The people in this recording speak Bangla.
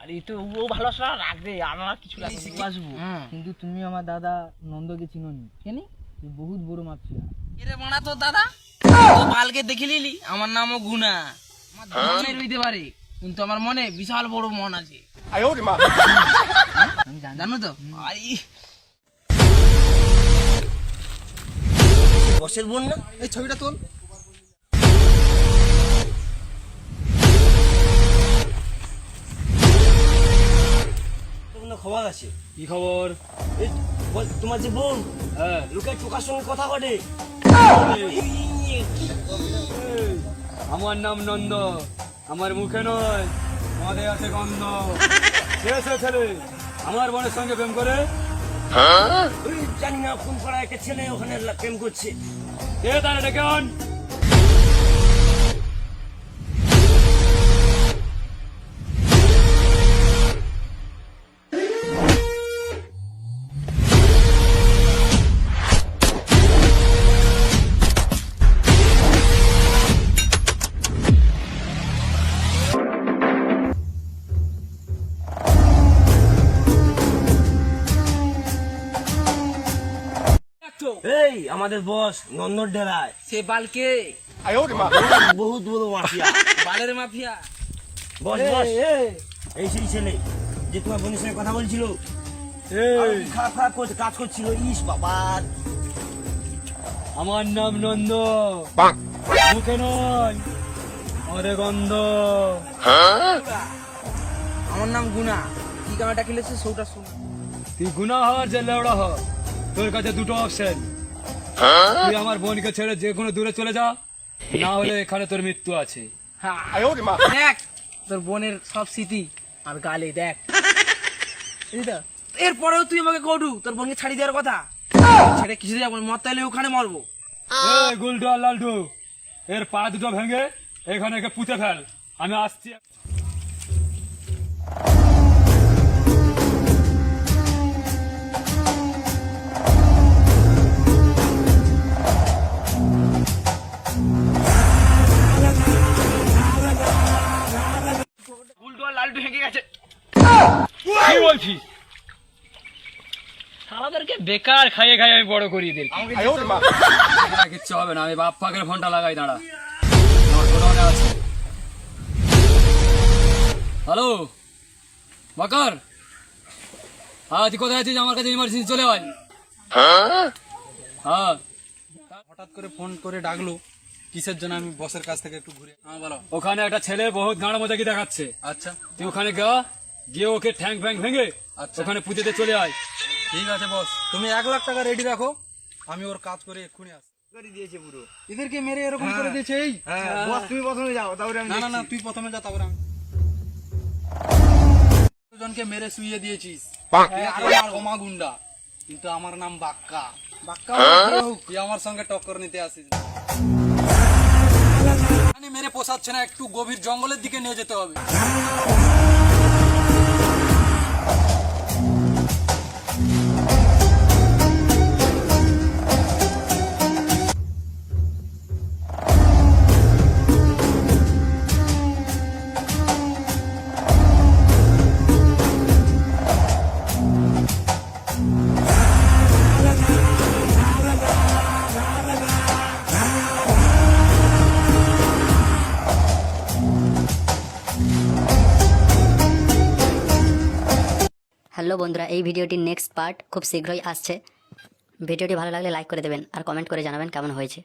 আরে তো ও ভালোবাসা রাখবে আমার কিছু আসব। কিন্তু তুমি আমার দাদা নন্দকে চিনোনি কেন বহুত বড় মাপছিয়া এরে বানা তো দাদা? তো দেখে নিলি? আমার নামও গুনা। আমার ধরনের হইতে পারে কিন্তু আমার মনে বিশাল বড় মন আছে। জানো। তো? বসের বোন না? এই ছবিটা তোল। খবর আছে? কি খবর? এই বল, তোমার যে বোন হ্যাঁ লোকের চোখার সঙ্গে কথা বলে। আমার নাম নন্দ আমার মুখে নয় মদে আছে গন্ধ। কে সে ছেলে? আমার বোনের সঙ্গে প্রেম করে? ওই জানি না কোন পাড়া একটা ছেলে ওখানে লা- প্রেম করছে। কে তারা ডেকে আন? এই আমাদের বস নন্দর ডেরায়। সে বালকে। বহুত বড় মাফিয়া। বালের মাফিয়া। বস বস এই। সেই ছেলে যে তোমার বোনের সঙ্গে কথা বলছিল? খারাপ খারাপ করছে কাজ করছিল ইস বাবা। আমার নাম নন্দ। মুখে নয় মদে গন্ধ। আমার নাম গুনা। কি কামাটা খেলেছে সৌটা শোনা। তুই গুনা হওয়ার যে লেওড়া হ তোর কাছে দুটো অপশন তুই আমার বোনকে ছেড়ে যে কোনো দূরে চলে যা। না হলে এখানে তোর মৃত্যু আছে। হ্যাঁ দেখ তোর বোনের সব স্মৃতি আর গালে দেখ। এরপরেও তুই আমাকে কটু তোর বোনকে ছাড়ি দেওয়ার কথা। ছেড়ে কিছু যাব মত তাইলে ওখানে মরবো। গুলটু আর লালটু এর পা দুটো ভেঙে এখানে একে পুঁতে ফেল। আমি আসছি। বেকার খাইয়ে খাইয়ে আমি বড় করিয়ে না, কিচ্ছু হবে না আমি বাপ পাকের ফোনটা লাগাই দাঁড়া। আছে। হ্যালো? বাকার? হ্যাঁ তুই কোথায় আছিস? আমার কাছে ইমার্জেন্সি চলে আয়। হ্যাঁ। হঠাৎ করে ফোন করে ডাকলো কিসের জন্য আমি বসের কাছ থেকে একটু ঘুরে হ্যাঁ বলো। ওখানে একটা ছেলে বহুত গাঁড় মজা কি দেখাচ্ছে? আচ্ছা। তুই ওখানে গা গিয়ে ওকে ঠ্যাং ফ্যাং ভেঙে আচ্ছা। ওখানে পুঁতেতে চলে আয়। ঠিক আছে বস তুমি এক লাখ টাকা রেডি রাখো। আমি ওর কাজ করে এক্ষুনি আসি দিয়েছে পুরো। এদেরকে মেরে এরকম করে দিয়েছে এই? বস তুমি প্রথমে যাও তারপরে আমি না না না তুই প্রথমে যা তারপরে আমি দুজনকে মেরে শুইয়ে দিয়েছিস। তুই আমার ওমা গুন্ডা। কিন্তু আমার নাম বাক্কা। বাক্কা মানে তুই আমার সঙ্গে টক্কর নিতে আসিস। মেরে পোষাচ্ছে না একটু গভীর জঙ্গলের দিকে নিয়ে যেতে হবে। হ্যালো বন্ধুরা, এই ভিডিওটির নেক্সট পার্ট খুব শীঘ্রই আসছে। ভিডিওটি ভালো লাগলে লাইক করে দেবেন আর কমেন্ট করে জানাবেন কেমন হয়েছে।